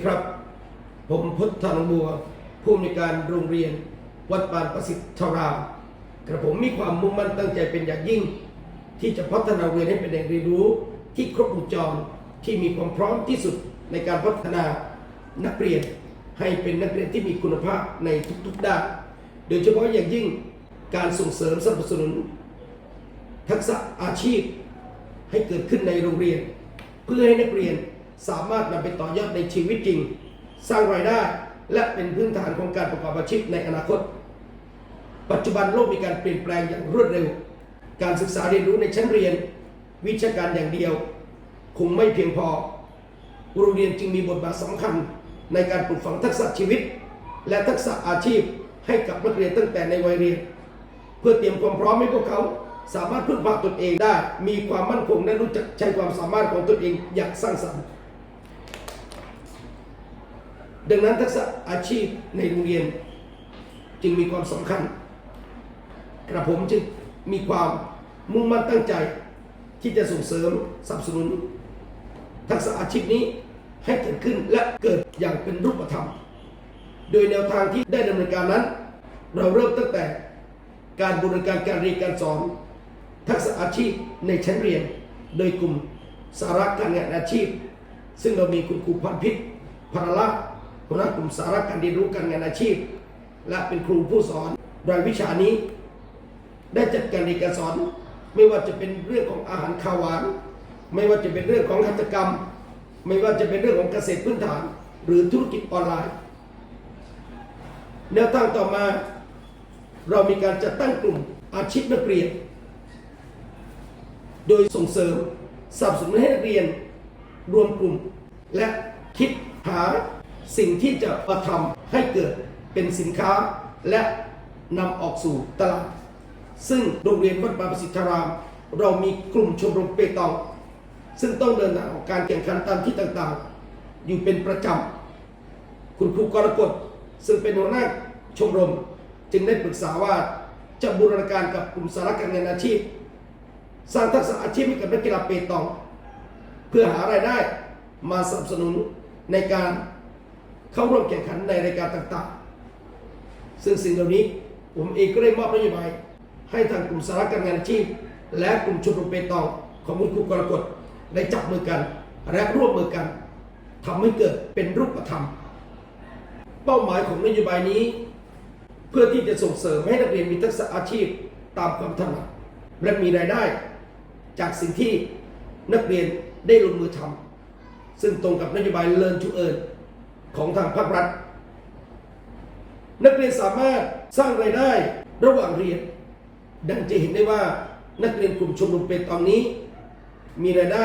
ีครับ ผมพุทธานงบัว ผู้อำนวยการโรงเรียน วัดปานประสิทธารามกระผมมีความมุ่งมั่นตั้งใจเป็นอย่างยิ่ง ที่จะพัฒนาเรียนให้เป็นแหล่งเรียนรู้ ที่ครบวงจรที่มีความพร้อมที่สุดในการพัฒนานักเรียน ให้เป็นนักเรียนที่มีคุณภาพในทุกๆด้านโดยเฉพาะอย่างยิ่งการส่งเสริมสนับสนุน ทักษะอาชีพให้เกิดขึ้นในโรงเรียน เพื่อให้นักเรียน สามารถนำไปต่อยอดในชีวิตจริง สร้างรายได้ และเป็นพื้นฐานของการประกอบอาชีพในอนาคต ปัจจุบันโลกมีการเปลี่ยนแปลงอย่างรวดเร็ว การศึกษาเรียนรู้ในชั้นเรียน วิชาการอย่างเดียว คงไม่เพียงพอ โรงเรียนจึงมีบทบาทสำคัญในการปลูกฝังทักษะชีวิต และทักษะอาชีพให้กับนักเรียนตั้งแต่ในวัยเรียน เพื่อเตรียมความพร้อมให้พวกเขาสามารถพึ่งพาตนเองได้ มีความมั่นคงและรู้จักใช้ความสามารถของตนเองอย่างสร้างสรรค์ ดังนั้นทักษะอาชีพในโรงเรียนจึงมีความสำคัญ กระผมจึงมีความมุ่งมั่นตั้งใจ ที่จะส่งเสริมสนับสนุน ทักษะอาชีพนี้ให้เกิดขึ้นและเกิดอย่างเป็นรูปธรรม โดยแนวทางที่ได้ดำเนินการนั้น เราเริ่มตั้งแต่การบูรณาการการเรียนการสอน ทักษะอาชีพในชั้นเรียน โดยกลุ่มสาระการงานอาชีพ ซึ่งเรามีคุณครูพันพิษพาราละ หัวหน้ากลุ่มสาระการเรียนรู้การงานอาชีพ และเป็นครูผู้สอนรายวิชานี้ ได้จัดการเรียนการสอน ไม่ว่าจะเป็นเรื่องของอาหารข้าวหวาน ไม่ว่าจะเป็นเรื่องของหัตถกรรม ไม่ว่าจะเป็นเรื่องของเกษตรพื้นฐาน หรือธุรกิจออนไลน์แนวทางต่อมาเรามีการจัดตั้งกลุ่มอาชีพนักเรียน โดยส่งเสริมสนับสนุนให้นักเรียนรวมกลุ่ม และคิดหา สิ่งที่จะมาทำให้เกิดเป็นสินค้าและนำออกสู่ตลาด ซึ่งโรงเรียนวัดบางประสิทธาราม เรามีกลุ่มชมรมเปตอง ซึ่งต้องเดินทางออกการแข่งขันตามที่ต่างๆ อยู่เป็นประจำ คุณครูกรกฎซึ่งเป็นหัวหน้าชมรม จึงได้ปรึกษาว่าจะบูรณาการกับกลุ่มสาระการเงินอาชีพ สร้างทักษะอาชีพให้กับนักกีฬาเปตอง เพื่อหารายได้มาสนับสนุนในการ เข้าร่วมแข่งขันในรายการต่างๆ ซึ่งสิ่งเหล่านี้ผมเองก็ได้มอบนโยบาย ให้ทางกลุ่มสาระการงานอาชีพ และกลุ่มชมรมเปตองของคุณครูกรกฎได้จับมือกัน และร่วมมือกันทำให้เกิดเป็นรูปธรรม เป้าหมายของนโยบายนี้ เพื่อที่จะส่งเสริมให้นักเรียนมีทักษะอาชีพตามความถนัดและมีรายได้ จากสิ่งที่นักเรียนได้ลงมือทำซึ่งตรงกับนโยบาย Learn to Earn ของทางภาครัฐ นักเรียนสามารถสร้างรายได้ระหว่างเรียน ดังจะเห็นได้ว่านักเรียนกลุ่มชมรมเปตองนี้ มีรายได้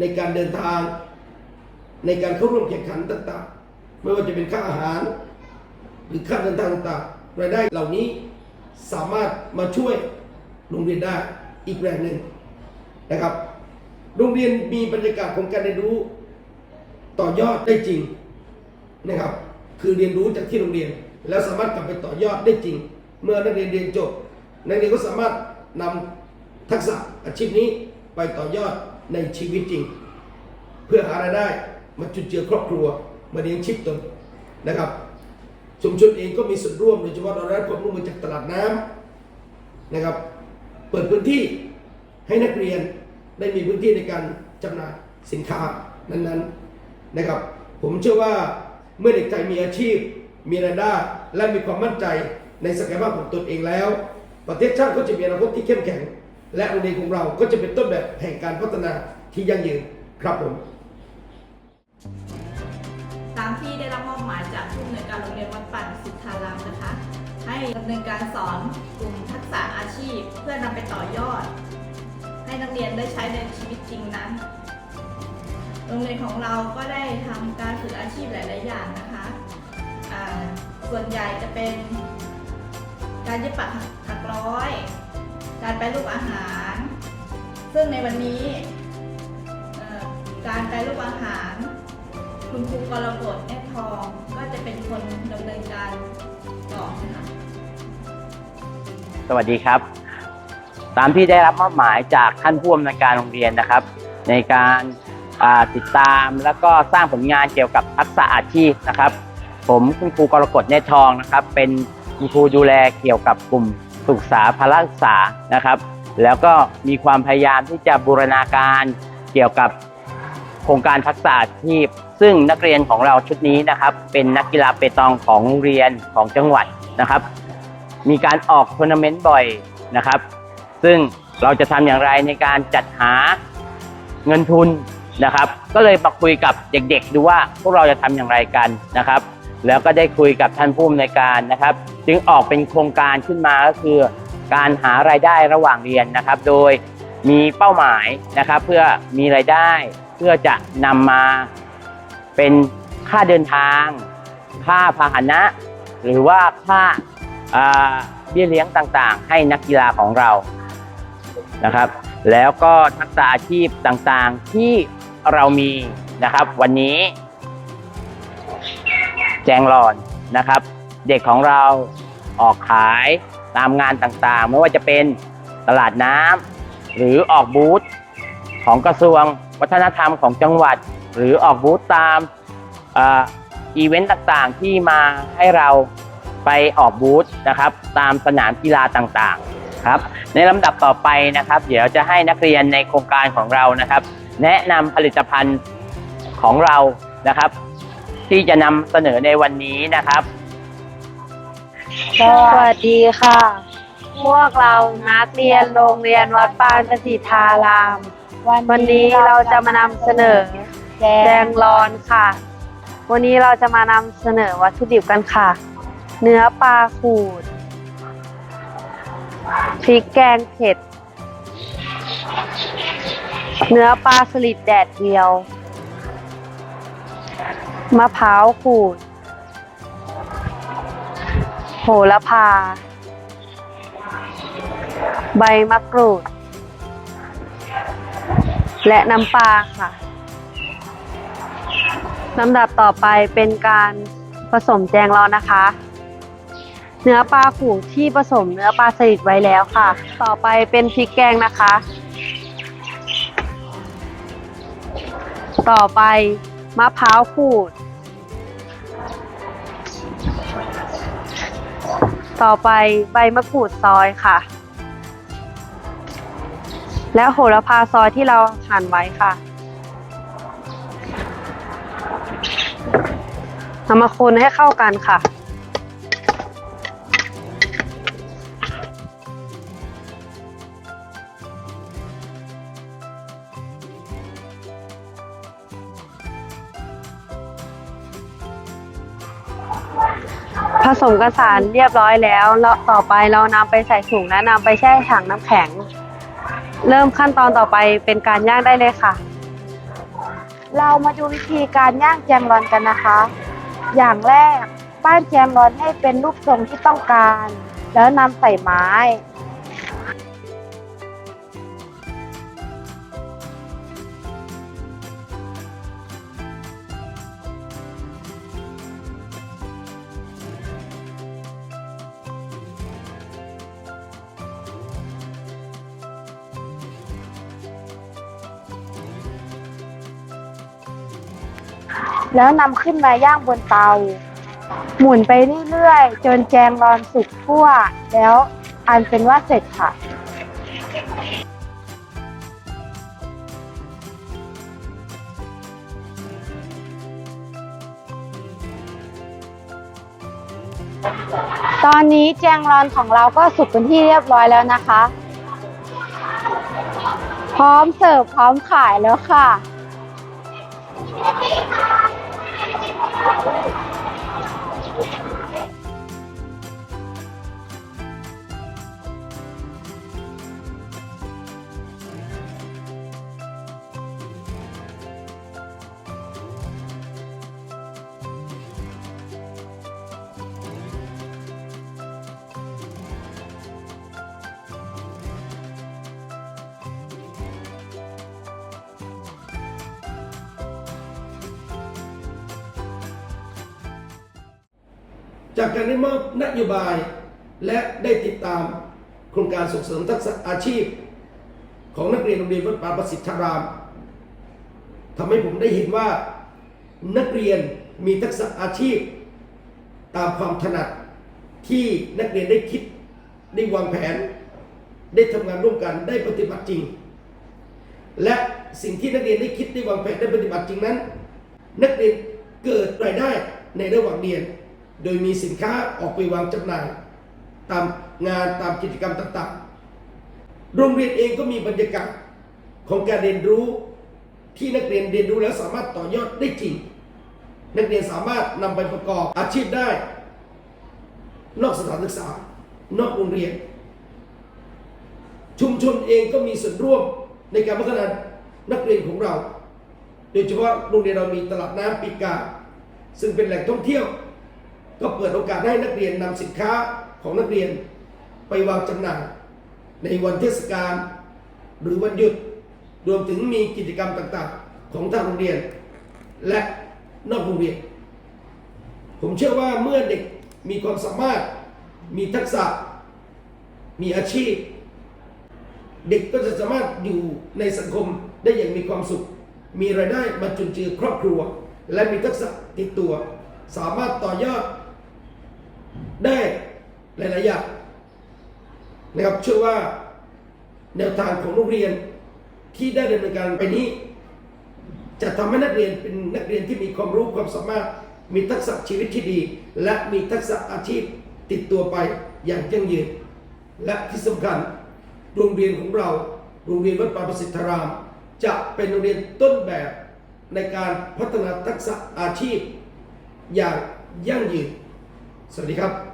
ในการเดินทาง ในการเข้าร่วมแข่งขันต่างๆ ไม่ว่าจะเป็นค่าอาหาร หรือค่าเดินทางต่างๆรายได้เหล่านี้สามารถมาช่วยโรงเรียนได้อีกแรงหนึ่งนะครับ โรงเรียนมีบรรยากาศของการเรียนรู้ต่อยอดได้จริง นะครับ คือเรียนรู้จากที่โรงเรียน แล้วสามารถกลับไปต่อยอดได้จริง เมื่อนักเรียนเรียนจบ นักเรียนก็สามารถนำทักษะอาชีพนี้ไปต่อยอดในชีวิตจริง เพื่อหารายได้มาจุนเจือครอบครัวมาเลี้ยงชีพตนนะครับชุมชนเองก็มีส่วนร่วมโดยเฉพาะเราได้รับความร่วมมือจากตลาดน้ำนะครับ เปิดพื้นที่ให้นักเรียนได้มีพื้นที่ในการจำหน่ายสินค้านั้นๆนะครับ ผมเชื่อว่า เมื่อเด็กไทยมีอาชีพ มีรายได้และมีความมั่นใจในศักยภาพของตนเองแล้ว ประเทศชาติก็จะมีอนาคตที่เข้มแข็ง และโรงเรียนของเราก็จะเป็นต้นแบบแห่งการพัฒนาที่ยั่งยืนครับผมตามที่ได้รับมอบหมายจากผู้อำนวยการโรงเรียนวัดปั่นสิทธารามนะคะ ให้ดำเนินการสอนกลุ่มทักษะอาชีพ เพื่อนำไปต่อยอด ให้นักเรียนได้ใช้ในชีวิตจริงนั้น รงเรียนของเราก็ได้ทำการฝึกอาชีพหลาย ๆ อย่างนะคะส่วนใหญ่จะเป็นการเย็บปักถักร้อย การแปรรูปอาหาร ซึ่งในวันนี้การแปรรูปอาหาร คุณครูกรกฎแอดทองก็จะเป็นคนดำเนินการสอนค่ะสวัสดีครับ ตามที่ได้รับมอบหมายจากท่านผู้อำนวยการโรงเรียนนะครับ ในการ ติดตามแล้วก็สร้างผลงานเกี่ยวกับทักษะอาชีพนะครับ ผมคุณครูกรกฎเนตรทองนะครับ เป็นคุณครูดูแลเกี่ยวกับกลุ่มศึกษาพละศึกษานะครับ แล้วก็มีความพยายามที่จะบูรณาการเกี่ยวกับโครงการทักษะอาชีพ ซึ่งนักเรียนของเราชุดนี้นะครับ เป็นนักกีฬาเปตองของโรงเรียนของจังหวัดนะครับ มีการออกทัวร์นาเมนต์บ่อยนะครับ ซึ่งเราจะทำอย่างไรในการจัดหาเงินทุน นะครับ ก็เลยมาคุยกับเด็กๆ ดูว่าพวกเราจะทำอย่างไรกันนะครับ แล้วก็ได้คุยกับท่านผู้อำนวยการนะครับ จึงออกเป็นโครงการขึ้นมาก็คือ การหารายได้ระหว่างเรียนนะครับ โดยมีเป้าหมายนะครับ เพื่อมีรายได้เพื่อจะนำมาเป็นค่าเดินทาง ค่าพาหนะ หรือว่าค่าเบี้ยเลี้ยงต่างๆ ให้นักกีฬาของเรานะครับ แล้วก็ทักษะอาชีพต่างๆที่ เรามีนะครับ วันนี้ แจงหลอนนะครับ เด็กของเราออกขายตามงานต่างๆ ไม่ว่าจะเป็นตลาดน้ำหรือออกบูธของกระทรวงวัฒนธรรมของจังหวัด หรือออกบูธตามอีเวนต์ต่างๆที่มาให้เราไปออกบูธนะครับ ตามสนามกีฬาต่างๆครับในลำดับต่อไปนะครับ เดี๋ยวจะให้นักเรียนในโครงการของเรานะครับ แนะนำผลิตภัณฑ์ของเรานะครับ ที่จะนำเสนอในวันนี้นะครับ สวัสดีค่ะ พวกเรานักเรียนโรงเรียนวัดปานประสิทธาราม วันนี้เราจะมานำเสนอแกงร้อนค่ะ วันนี้เราจะมานำเสนอวัตถุดิบกันค่ะ เนื้อปลาขูดพริกแกงเผ็ด เนื้อปลาสลิดแดดเดียว มะพร้าวขูด โหระพา ใบมะกรูด และน้ำปลาค่ะลำดับต่อไปเป็นการผสมแจงรอนนะคะ เนื้อปลาขูดที่ผสมเนื้อปลาสลิดไว้แล้วค่ะ ต่อไปเป็นพริกแกงนะคะ ต่อไปมะพร้าวขูด ต่อไปใบมะกรูดซอยค่ะ และโหระพาซอยที่เราหั่นไว้ค่ะนำมาคนให้เข้ากันค่ะ สมกระสานเรียบร้อยแล้วแล้วต่อไปเรานำไปใส่ถุงและนำไปแช่ถังน้ำแข็ง เริ่มขั้นตอนต่อไปเป็นการย่างได้เลยค่ะ เรามาดูวิธีการย่างแจมรอนกันนะคะ อย่างแรกปั้นแจมรอนให้เป็นรูปทรงที่ต้องการ แล้วนำใส่ไม้ แล้วนำขึ้นมาย่างบนเตา หมุนไปเรื่อยๆ จนแจงรอนสุกทั่ว แล้วอันเป็นว่าเสร็จค่ะตอนนี้แจงรอนของเราก็สุกเป็นที่เรียบร้อยแล้วนะคะ พร้อมเสิร์ฟพร้อมขายแล้วค่ะ จากการได้มอบนโยบาย และได้ติดตามโครงการส่งเสริมทักษะอาชีพ ของนักเรียนโรงเรียนวัดป่าประสิทธารามทำให้ผมได้เห็นว่านักเรียนมีทักษะอาชีพ ตามความถนัดที่นักเรียนได้คิดได้วางแผน ได้ทำงานร่วมกันได้ปฏิบัติจริง และสิ่งที่นักเรียนได้คิดได้วางแผนได้ปฏิบัติจริงนั้น นักเรียนเกิดรายได้ในระหว่างเรียน โดยมีสินค้าออกไปวางจำหน่าย ตามงานตามกิจกรรมต่างๆ โรงเรียนเองก็มีบรรยากาศของการเรียนรู้ที่นักเรียนเรียนรู้แล้วสามารถต่อยอดได้จริง นักเรียนสามารถนำไปประกอบอาชีพได้ นอกสถานศึกษา นอกโรงเรียน ชุมชนเองก็มีส่วนร่วมในการพัฒนานักเรียนของเรา โดยเฉพาะโรงเรียนเรามีตลาดน้ำปีกา ซึ่งเป็นแหล่งท่องเที่ยว ก็เปิดโอกาสให้นักเรียนนำสินค้าของนักเรียนไปวางจำหน่ายในวันเทศกาลหรือวันหยุดรวมถึงมีกิจกรรมต่างๆ ของทางโรงเรียน และนอกโรงเรียน ผมเชื่อว่าเมื่อเด็กมีความสามารถ มีทักษะ มีอาชีพ เด็กก็จะสามารถอยู่ในสังคมได้อย่างมีความสุข มีรายได้มาจุนเจือครอบครัว และมีทักษะติดตัว สามารถต่อยอด ได้หลายๆอย่างนะครับเชื่อว่าแนวทางของโรงเรียนที่ได้ดำเนินการไปนี้ จะทำให้นักเรียนเป็นนักเรียนที่มีความรู้ความสามารถ มีทักษะชีวิตที่ดี และมีทักษะอาชีพติดตัวไปอย่างยั่งยืน และที่สำคัญโรงเรียนของเรา โรงเรียนวัดป่าประสิทธาราม จะเป็นโรงเรียนต้นแบบในการพัฒนาทักษะอาชีพอย่างยั่งยืน สวัสดีครับ